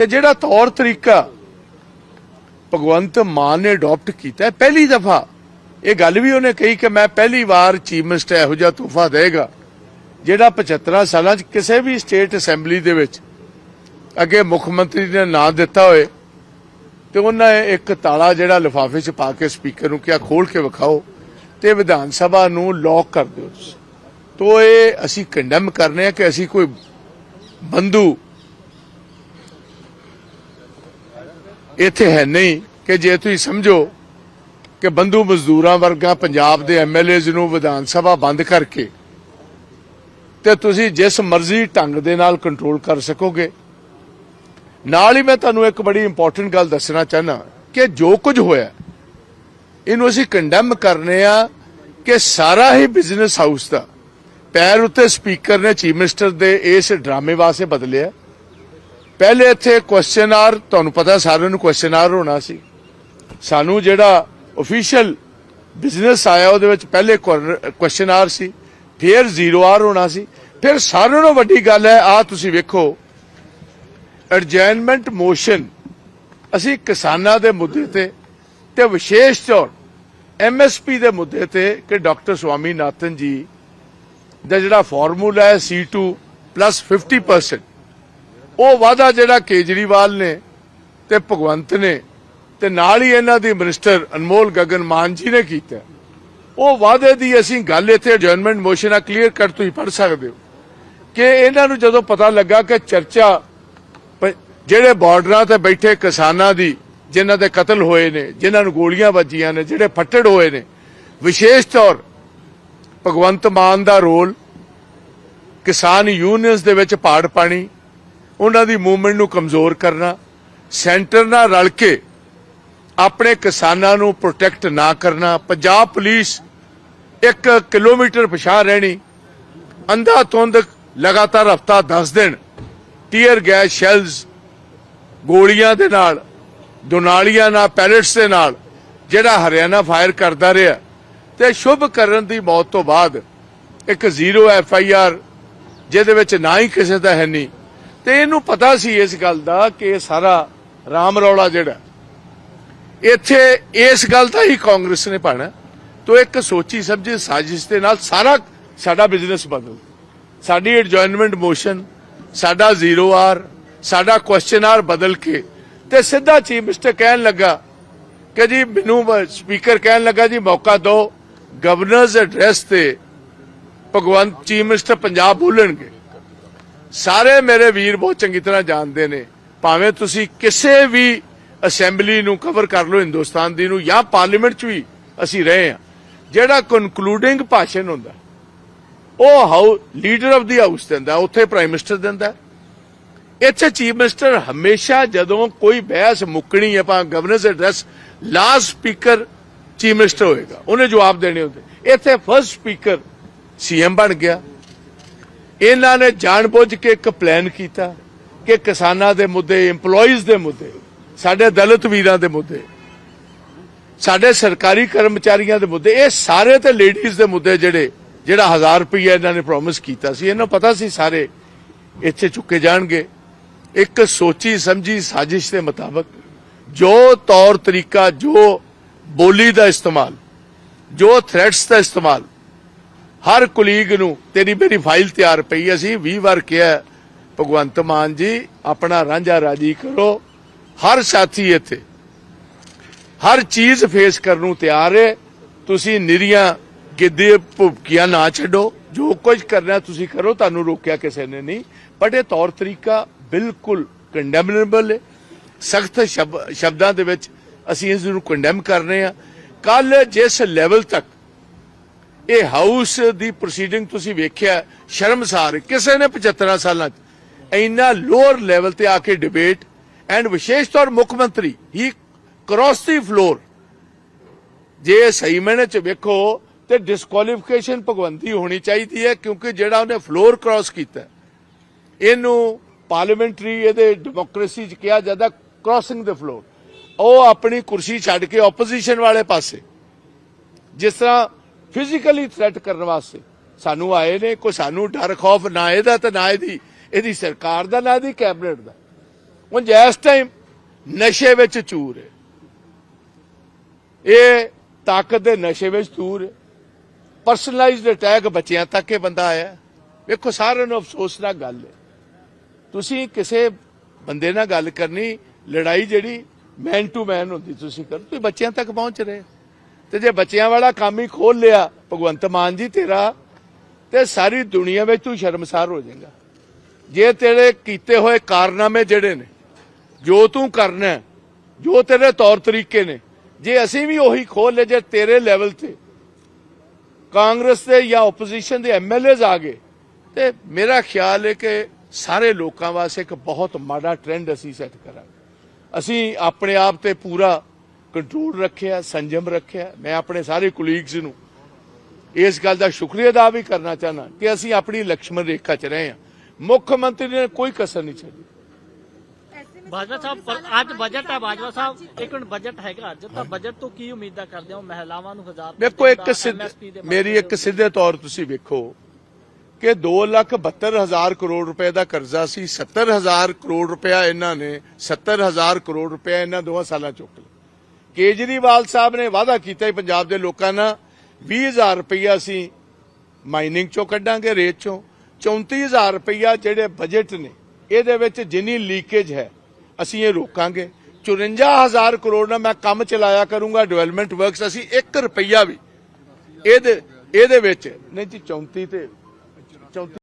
ਤੇ ਜਿਹੜਾ ਤੌਰ ਤਰੀਕਾ ਭਗਵੰਤ ਮਾਨ ਨੇ ਅਡਾਪਟ ਕੀਤਾ ਪਹਿਲੀ ਦਫਾ ਇਹ ਗੱਲ ਵੀ ਉਹਨੇ ਕਹੀ ਕਿ ਮੈਂ ਪਹਿਲੀ ਵਾਰ ਚੀਫ ਮਿਨਿਸਟਰ ਇਹੋ ਜਿਹਾ ਤੋਹਫਾ ਦੇਗਾ, ਜਿਹੜਾ 75 ਸਾਲਾਂ 'ਚ ਕਿਸੇ ਵੀ ਸਟੇਟ ਅਸੈਂਬਲੀ ਦੇ ਵਿੱਚ ਅੱਗੇ ਮੁੱਖ ਮੰਤਰੀ ਨੇ ਨਾਂ ਦਿੱਤਾ ਹੋਏ ਤੇ ਉਹਨਾਂ ਨੇ ਇੱਕ ਤਾਲਾ ਜਿਹੜਾ ਲਿਫਾਫੇ 'ਚ ਪਾ ਕੇ ਸਪੀਕਰ ਨੂੰ ਕਿਹਾ ਖੋਲ ਕੇ ਵਿਖਾਓ ਤੇ ਵਿਧਾਨ ਸਭਾ ਨੂੰ ਲੌਕ ਕਰ ਦਿਓ। ਤੋ ਇਹ ਅਸੀਂ ਕੰਡਮ ਕਰਨੇ ਆ ਕਿ ਅਸੀਂ ਕੋਈ ਬੰਦੂ ਇੱਥੇ ਹੈ ਨਹੀਂ ਕਿ ਜੇ ਤੁਸੀਂ ਸਮਝੋ ਕਿ ਬੰਦੂ ਮਜ਼ਦੂਰਾਂ ਵਰਗਾ ਪੰਜਾਬ ਦੇ ਐਮਐਲਏਜ਼ ਨੂੰ ਵਿਧਾਨ ਸਭਾ ਬੰਦ ਕਰਕੇ ਤੇ ਤੁਸੀਂ ਜਿਸ ਮਰਜ਼ੀ ਢੰਗ ਦੇ ਨਾਲ ਕੰਟਰੋਲ ਕਰ ਸਕੋਗੇ। ਨਾਲ ਹੀ ਮੈਂ ਤੁਹਾਨੂੰ ਇੱਕ ਬੜੀ ਇੰਪੋਰਟੈਂਟ ਗੱਲ ਦੱਸਣਾ ਚਾਹਨਾ ਕਿ ਜੋ ਕੁਝ ਹੋਇਆ, ਇਹਨੂੰ ਅਸੀਂ ਕੰਡੈਮ ਕਰਨੇ ਆ ਕਿ ਸਾਰਾ ਹੀ ਬਿਜ਼ਨਸ ਹਾਊਸ ਦਾ ਪੈਰ ਉੱਤੇ ਸਪੀਕਰ ਨੇ ਚੀਫ ਮਿਨਿਸਟਰ ਦੇ ਇਸ ਡਰਾਮੇ ਵਾਸਤੇ ਬਦਲਿਆ। ਪਹਿਲੇ ਇੱਥੇ ਕੁਐਸਚਨ ਆਰ, ਤੁਹਾਨੂੰ ਪਤਾ ਸਾਰਿਆਂ ਨੂੰ ਕੁਐਸਚਨ ਆਰ ਹੋਣਾ ਸੀ। ਸਾਨੂੰ ਜਿਹੜਾ ਅਫੀਸ਼ੀਅਲ ਬਿਜ਼ਨਸ ਆਇਆ, ਉਹਦੇ ਵਿੱਚ ਪਹਿਲੇ ਕੁਐਸਚਨ ਆਰ ਸੀ, ਫਿਰ ਜ਼ੀਰੋ ਆਰ ਹੋਣਾ ਸੀ। ਫਿਰ ਸਾਰਿਆਂ ਨਾਲੋਂ ਵੱਡੀ ਗੱਲ ਹੈ ਆ ਤੁਸੀਂ ਵੇਖੋ ਐਡਜੈਨਮੈਂਟ ਮੋਸ਼ਨ ਅਸੀਂ ਕਿਸਾਨਾਂ ਦੇ ਮੁੱਦੇ ਤੇ ਤੇ ਵਿਸ਼ੇਸ਼ ਤੌਰ ਐਮਐਸਪੀ ਦੇ ਮੁੱਦੇ ਤੇ ਕਿ ਡਾਕਟਰ ਸਵਾਮੀਨਾਥਨ ਜੀ ਦਾ ਜਿਹੜਾ ਫਾਰਮੂਲਾ ਹੈ C2 50% ਉਹ ਵਾਅਦਾ ਜਿਹੜਾ ਕੇਜਰੀਵਾਲ ਨੇ ਤੇ ਭਗਵੰਤ ਨੇ ਤੇ ਨਾਲ ਹੀ ਇਹਨਾਂ ਦੀ ਮਿਨਿਸਟਰ ਅਨਮੋਲ ਗਗਨ ਮਾਨ ਜੀ ਨੇ ਕੀਤਾ। ਉਹ ਵਾਅਦੇ ਦੀ ਅਸੀਂ ਗੱਲ ਇੱਥੇ ਅਡਜਰਨਮੈਂਟ ਮੋਸ਼ਨ ਆ ਕਲੀਅਰ ਕੱਟ ਤੁਸੀਂ ਪੜ ਸਕਦੇ ਹੋ ਕਿ ਇਹਨਾਂ ਨੂੰ ਜਦੋਂ ਪਤਾ ਲੱਗਾ ਕਿ ਚਰਚਾ ਜਿਹੜੇ ਬਾਰਡਰਾਂ ਤੇ ਬੈਠੇ ਕਿਸਾਨਾਂ ਦੀ, ਜਿਨ੍ਹਾਂ ਦੇ ਕਤਲ ਹੋਏ ਨੇ, ਜਿਨ੍ਹਾਂ ਨੂੰ ਗੋਲੀਆਂ ਵੱਜੀਆਂ ਨੇ, ਜਿਹੜੇ ਫੱਟੜ ਹੋਏ ਨੇ, ਵਿਸ਼ੇਸ਼ ਤੌਰ ਭਗਵੰਤ ਮਾਨ ਦਾ ਰੋਲ ਕਿਸਾਨ ਯੂਨੀਅਨਸ ਦੇ ਵਿੱਚ ਪਾੜ ਪਾਣੀ ਉਹਨਾਂ ਦੀ ਮੂਵਮੈਂਟ ਨੂੰ ਕਮਜ਼ੋਰ ਕਰਨਾ ਸੈਂਟਰ ਨਾਲ ਰਲ ਕੇ ਆਪਣੇ ਕਿਸਾਨਾਂ ਨੂੰ ਪ੍ਰੋਟੈਕਟ ਨਾ ਕਰਨਾ, ਪੰਜਾਬ ਪੁਲਿਸ ਇੱਕ ਕਿਲੋਮੀਟਰ ਪਿਛਾਂ ਰਹਿਣੀ, ਅੰਧਾ ਤੁੰਦ ਲਗਾਤਾਰ ਹਫਤਾ 10 ਦਿਨ ਟੀਅਰ ਗੈਸ ਸ਼ੈਲਸ ਗੋਲੀਆਂ ਦੇ ਨਾਲ, ਦੁਨਾਲੀਆਂ ਨਾਲ ਪੈਲਟਸ ਦੇ ਨਾਲ, ਜਿਹੜਾ ਹਰਿਆਣਾ ਫਾਇਰ ਕਰਦਾ ਰਿਹਾ, ਤੇ ਸ਼ੁਭ ਕਰਨ ਦੀ ਮੌਤ ਤੋਂ ਬਾਅਦ ਇੱਕ ਜ਼ੀਰੋ ਐਫ ਆਈ ਆਰ ਜਿਹਦੇ ਵਿੱਚ ਨਾ ਹੀ ਕਿਸੇ ਦਾ ਹੈ ਨਹੀਂ ਤੇ ਇਹਨੂੰ ਪਤਾ ਸੀ ਇਸ ਗੱਲ ਦਾ ਕਿ ਇਹ ਸਾਰਾ ਰਾਮ ਰੌਲਾ ਜਿਹੜਾ ਇੱਥੇ ਇਸ ਗੱਲ ਦਾ ਹੀ ਕਾਂਗਰਸ ਨੇ ਪਾਣਾ ਤੋ ਇੱਕ ਸੋਚੀ ਸਮਝੀ ਸਾਜ਼ਿਸ਼ ਦੇ ਨਾਲ ਸਾਰਾ ਸਾਡਾ ਬਿਜ਼ਨਸ ਬਦਲ। ਸਾਡੀ ਐਡਜੋਇਨਮੈਂਟ ਮੋਸ਼ਨ ਸਾਡਾ ਜ਼ੀਰੋ ਆਰ ਸਾਡਾ ਕੁਐਸਚਨ ਆਰ ਬਦਲ ਕੇ ਤੇ ਸਿੱਧਾ ਚੀਫ ਮਿਸਟਰ ਕਹਿਣ ਲੱਗਾ ਕਿ ਜੀ ਮੈਨੂੰ ਸਪੀਕਰ ਕਹਿਣ ਲੱਗਾ, ਜੀ ਮੌਕਾ ਦਿਓ ਗਵਰਨਰਸ ਐਡਰੈਸ ਤੇ ਭਗਵੰਤ ਚੀਫ ਮਿਨਿਸਟਰ ਪੰਜਾਬ ਬੋਲਣਗੇ। ਸਾਰੇ ਮੇਰੇ ਵੀਰ ਬਹੁਤ ਚੰਗੀ ਤਰ੍ਹਾਂ ਜਾਣਦੇ ਨੇ। ਭਾਵੇਂ ਤੁਸੀਂ ਕਿਸੇ ਵੀ ਅਸੈਂਬਲੀ ਨੂੰ ਕਵਰ ਕਰ ਲਓ ਹਿੰਦੁਸਤਾਨ ਦੀ ਨੂੰ ਜਾਂ ਪਾਰਲੀਮੈਂਟ 'ਚ ਵੀ ਅਸੀਂ ਰਹੇ ਹਾਂ। ਜਿਹੜਾ ਕਨਕਲੂਡਿੰਗ ਭਾਸ਼ਣ ਹੁੰਦਾ, ਉਹ ਹਾਊ ਲੀਡਰ ਆਫ ਦੀ ਹਾਊਸ ਦਿੰਦਾ, ਉੱਥੇ ਪ੍ਰਾਈਮ ਮਿਨਿਸਟਰ ਦਿੰਦਾ। ਇੱਥੇ ਚੀਫ ਮਿਨਿਸਟਰ ਹਮੇਸ਼ਾ ਜਦੋਂ ਕੋਈ ਬਹਿਸ ਮੁੱਕਣੀ ਹੈ, ਭਾਵੇਂ governor's address last speaker chief minister ਹੋਏਗਾ, ਉਹਨੇ ਜਵਾਬ ਦੇਣੇ ਹੁੰਦੇ। ਇੱਥੇ ਫਰਸਟ ਸਪੀਕਰ ਸੀਐਮ ਬਣ ਗਿਆ। ਇਹਨਾਂ ਨੇ ਜਾਣਬੁੱਝ ਕੇ ਇੱਕ ਪਲਾਨ ਕੀਤਾ ਕਿ ਕਿਸਾਨਾਂ ਦੇ ਮੁੱਦੇ, EMPLOYEES ਦੇ ਮੁੱਦੇ, ਸਾਡੇ ਦਲਿਤ ਵੀਰਾਂ ਦੇ ਮੁੱਦੇ, ਸਾਡੇ ਸਰਕਾਰੀ ਕਰਮਚਾਰੀਆਂ ਦੇ ਮੁੱਦੇ, ਇਹ ਸਾਰੇ ਤੇ ਲੇਡੀਜ਼ ਦੇ ਮੁੱਦੇ ਜਿਹੜੇ, ਜਿਹੜਾ 1000 ਰੁਪਏ ਇਹਨਾਂ ਨੇ ਪ੍ਰੋਮਿਸ ਕੀਤਾ ਸੀ। ਇਹਨਾਂ ਪਤਾ ਸੀ ਸਾਰੇ ਇੱਥੇ ਚੁੱਕੇ ਜਾਣਗੇ। ਇੱਕ ਸੋਚੀ ਸਮਝੀ ਸਾਜ਼ਿਸ਼ ਦੇ ਮੁਤਾਬਕ ਜੋ ਤੌਰ ਤਰੀਕਾ, ਜੋ ਬੋਲੀ ਦਾ ਇਸਤੇਮਾਲ, ਜੋ ਥ੍ਰੈਟਸ ਦਾ ਇਸਤੇਮਾਲ ਹਰ ਕੁਲੀਗ ਨੂੰ ਤੇਰੀ ਮੇਰੀ ਫਾਈਲ ਤਿਆਰ ਪਈ ਅਸੀਂ 20 ਵਾਰ ਕਿਹਾ ਭਗਵੰਤ ਮਾਨ ਜੀ, ਆਪਣਾ ਰਾਂਝਾ ਰਾਜੀ ਕਰੋ। ਹਰ ਸਾਥੀ ਇੱਥੇ, ਹਰ ਚੀਜ਼ ਫੇਸ ਕਰਨ ਨੂੰ ਤਿਆਰ ਹੈ। ਤੁਸੀਂ ਨਿਰੀਆਂ ਗਿੱਦੇ ਭੁੱਕੀਆਂ ਨਾ ਛੱਡੋ। ਜੋ ਕੁਝ ਕਰਨਾ ਤੁਸੀਂ ਕਰੋ, ਤੁਹਾਨੂੰ ਰੋਕਿਆ ਕਿਸੇ ਨੇ ਨਹੀਂ। ਬਟ ਇਹ ਤੌਰ ਤਰੀਕਾ ਬਿਲਕੁਲ ਕੰਡੈਮਨੇਬਲ ਹੈ। ਸਖਤ ਸ਼ਬਦਾਂ ਦੇ ਵਿੱਚ ਅਸੀਂ ਇਸ ਨੂੰ ਕੰਡੈਮ ਕਰ ਰਹੇ ਹਾਂ। ਕੱਲ ਜਿਸ ਲੈਵਲ ਤੱਕ ਇਹ ਹਾਊਸ ਦੀ ਪ੍ਰੋਸੀਡਿੰਗ ਤੁਸੀਂ ਵੇਖਿਆ, ਸ਼ਰਮਸਾਰ, ਕਿਸੇ ਨੇ 75 ਸਾਲਾਂ ਚ ਇੰਨਾ ਲੋਅਰ ਲੈਵਲ ਤੇ ਆ ਕੇ ਡਿਬੇਟ ਐਂਡ ਵਿਸ਼ੇਸ਼ ਤੌਰ ਮੁੱਖ ਮੰਤਰੀ ਹੀ ਕ੍ਰਾਸ ਦੀ ਫਲੋਰ ਜੇ ਸਹੀ ਮੈਨੇ ਚ ਵੇਖੋ, ਤੇ ਡਿਸਕੁਆਲੀਫਿਕੇਸ਼ਨ ਭਗਵੰਤੀ ਹੋਣੀ ਚਾਹੀਦੀ ਹੈ, ਕਿਉਂਕਿ ਜਿਹੜਾ ਉਹਨੇ ਫਲੋਰ ਕ੍ਰਾਸ ਕੀਤਾ, ਇਹਨੂੰ ਪਾਰਲੀਮੈਂਟਰੀ ਇਹਦੇ ਡੈਮੋਕ੍ਰੇਸੀ ਚ ਕਿਹਾ ਜਾਂਦਾ ਕ੍ਰਾਸਿੰਗ ਦ ਫਲੋਰ ਉਹ ਆਪਣੀ ਕੁਰਸੀ ਛੱਡ ਕੇ ਆਪੋਜੀਸ਼ਨ ਵਾਲੇ ਪਾਸੇ, ਜਿਸ ਤਰ੍ਹਾਂ ਫਿਜ਼ੀਕਲੀ ਥ੍ਰੈਟ ਕਰਨ ਵਾਸਤੇ। ਸਾਨੂੰ ਆਏ ਨੇ, ਕੋਈ ਸਾਨੂੰ ਡਰ, ਖੌਫ ਨਾ ਇਹਦਾ ਤੇ ਨਾ ਇਹਦੀ। ਇਹਦੀ ਸਰਕਾਰ ਦਾ, ਨਾ ਇਹਦੀ ਕੈਬਨਿਟ ਦਾ। ਹੁਣ ਇਸ ਟਾਈਮ ਨਸ਼ੇ ਵਿੱਚ ਚੂਰ ਹੈ, ਇਹ ਤਾਕਤ ਦੇ ਨਸ਼ੇ ਵਿੱਚ ਚੂਰ ਹੈ। ਪਰਸਨਲਾਈਜ਼ਡ ਅਟੈਕ ਬੱਚਿਆਂ ਤੱਕ ਇਹ ਬੰਦਾ ਆਇਆ। ਵੇਖੋ, ਸਾਰਿਆਂ ਨੂੰ ਅਫਸੋਸ ਨਾਲ ਗੱਲ ਹੈ। ਤੁਸੀਂ ਕਿਸੇ ਬੰਦੇ ਨਾਲ ਗੱਲ ਕਰਨੀ, ਲੜਾਈ ਜਿਹੜੀ ਮੈਨ ਟੂ ਮੈਨ ਹੁੰਦੀ, ਤੁਸੀਂ ਕਰ ਤੁਸੀਂ ਬੱਚਿਆਂ ਤੱਕ ਪਹੁੰਚ ਰਹੇ ਤੇ ਜੇ ਬੱਚਿਆਂ ਵਾਲਾ ਕੰਮ ਹੀ ਖੋਲ ਲਿਆ, ਭਗਵੰਤ ਮਾਨ ਜੀ ਤੇਰਾ, ਤੇ ਸਾਰੀ ਦੁਨੀਆ ਵਿੱਚ ਤੂੰ ਸ਼ਰਮਸਾਰ ਹੋ ਜਾਏਗਾ। ਜੇ ਤੇਰੇ ਕੀਤੇ ਹੋਏ ਕਾਰਨਾਮੇ ਜਿਹੜੇ ਨੇ, ਜੋ ਤੂੰ ਕਰਨਾ ਜੋ ਤੇਰੇ ਤੌਰ ਤਰੀਕੇ ਨੇ, ਜੇ ਅਸੀਂ ਵੀ ਉਹੀ ਖੋਲ ਲਏ ਜੇ ਤੇਰੇ ਲੈਵਲ ਤੇ, ਕਾਂਗਰਸ ਦੇ ਜਾਂ ਆਪੋਜੀਸ਼ਨ ਦੇ ਐਮਐਲਏਜ਼ ਆ ਗਏ, ਤੇ ਮੇਰਾ ਖਿਆਲ ਹੈ ਕਿ ਸਾਰੇ ਲੋਕਾਂ ਵਾਸਤੇ ਇੱਕ ਬਹੁਤ ਮਾੜਾ ਟ੍ਰੈਂਡ ਅਸੀਂ ਸੈੱਟ ਕਰਾਂਗੇ। ਅਸੀਂ ਆਪਣੇ ਆਪ ਤੇ ਪੂਰਾ ਕੰਟਰੋਲ ਰੱਖਿਆ ਸੰਜਮ ਰੱਖਿਆ। ਮੈਂ ਆਪਣੇ ਸਾਰੇ ਕੁਲੀਗਸ ਨੂੰ ਇਸ ਗੱਲ ਦਾ ਸ਼ੁਕਰੀਆ ਅਦਾ ਵੀ ਕਰਨਾ ਚਾਹਨਾ ਕਿ ਅਸੀਂ ਆਪਣੀ ਲਕਸ਼ਮਣ ਰੇਖਾ 'ਚ ਰਹੇ ਹਾਂ। ਮੁੱਖ ਮੰਤਰੀ ਨੇ ਕੋਈ ਕਸਰ ਨਹੀਂ ਛੱਡੀ। ਬਾਜਵਾ ਸਾਹਿਬ ਪਰ ਅੱਜ ਬਜਟ ਹੈ ਬਾਜਵਾ ਸਾਹਿਬ ਇੱਕ ਮਿੰਟ ਬਜਟ ਹੈਗਾ ਅੱਜ। ਤਾਂ ਬਜਟ ਤੋਂ ਕੀ ਉਮੀਦਾਂ ਕਰਦੇ ਹੋ? ਮਹਿਲਾਵਾਂ ਨੂੰ ਹਜ਼ਾਰ ਵੇਖੋ ਇੱਕ ਮੇਰੀ ਇੱਕ ਸਿੱਧੇ ਤੌਰ ਤੁਸੀਂ ਵੇਖੋ ਕਿ 2 ਲੱਖ 72 ਹਜ਼ਾਰ ਕਰੋੜ ਰੁਪਏ ਦਾ ਕਰਜ਼ਾ ਸੀ 70 ਹਜ਼ਾਰ ਕਰੋੜ ਰੁਪਇਆ ਇਹਨਾਂ ਨੇ 70 ਹਜ਼ਾਰ ਕਰੋੜ ਰੁਪਇਆ ਇਹਨਾਂ ਦੋਹਾਂ ਸਾਲਾਂ ਚੁੱਕ ਲਿਆ। ਕੇਜਰੀਵਾਲ ਸਾਹਿਬ ਨੇ ਵਾਅਦਾ ਕੀਤਾ ਸੀ ਪੰਜਾਬ ਦੇ ਲੋਕਾਂ ਨਾਲ 20000 ਰੁਪਇਆ ਅਸੀਂ ਮਾਈਨਿੰਗ ਚੋਂ ਕੱਢਾਂਗੇ, ਰੇਤ ਚੋਂ। 34000 ਰੁਪਇਆ ਜਿਹੜੇ ਬਜਟ ਨੇ, ਇਹਦੇ ਵਿੱਚ ਜਿੰਨੀ ਲੀਕੇਜ ਹੈ, ਅਸੀਂ ਇਹ ਰੋਕਾਂਗੇ। 54000 ਕਰੋੜ ਨਾਲ ਮੈਂ ਕੰਮ ਚਲਾਇਆ ਕਰੂੰਗਾ ਡਿਵੈਲਪਮੈਂਟ ਵਰਕਸ ਅਸੀਂ 1 ਰੁਪਇਆ ਵੀ। ਇਹਦੇ ਇਹਦੇ ਵਿੱਚ, ਨਹੀਂ ਜੀ 34 ਤੇ 34